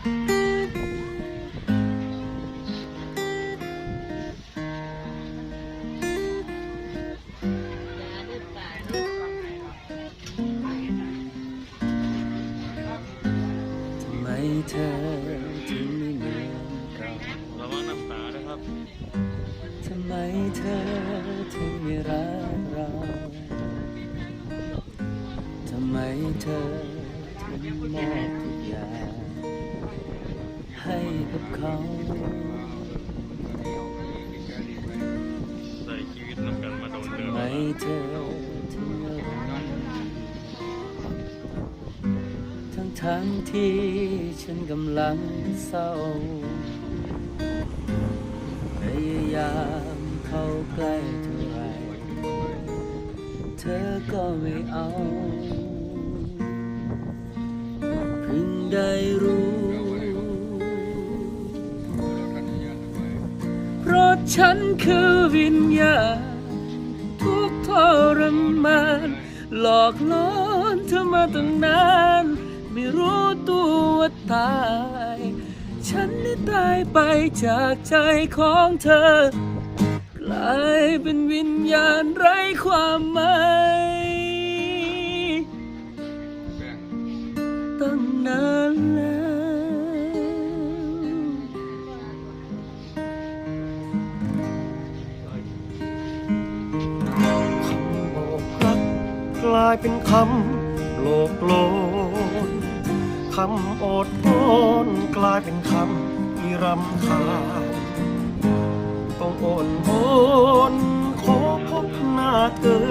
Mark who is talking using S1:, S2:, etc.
S1: ทำไมเธอถึงไม่เหมือนเก่า
S2: ระวังน้ำตาด้ครับ
S1: ทำไมเธอถึงไม่รักเราทำไมเธอถึงมอบทุกอย่าง ให้กับเขา
S2: ใส่ชีวิตนำกันมาโดนเดือ
S1: ทำไมเธอถึงอทั้งทั้งที่ฉันกำลังเศร้าพยายามเข้าใกล้เท่าไรเธอก็ไม่เอาเพิ่งได้รู้ ฉันคือวิญญาณทุกทรมาน หลอกล้อนเธอมาตั้งนาน ไม่รู้ตัวว่าตาย ฉันได้ตายไปจากใจของเธอ กลายเป็นวิญญาณไร้ความหมายตั้งนานแล้ว
S3: กลายเป็นคำโลกโลนคำอดทนกลายเป็นคำที่รำคาญต้องอ่อนโอนขอพบหน้าเธอ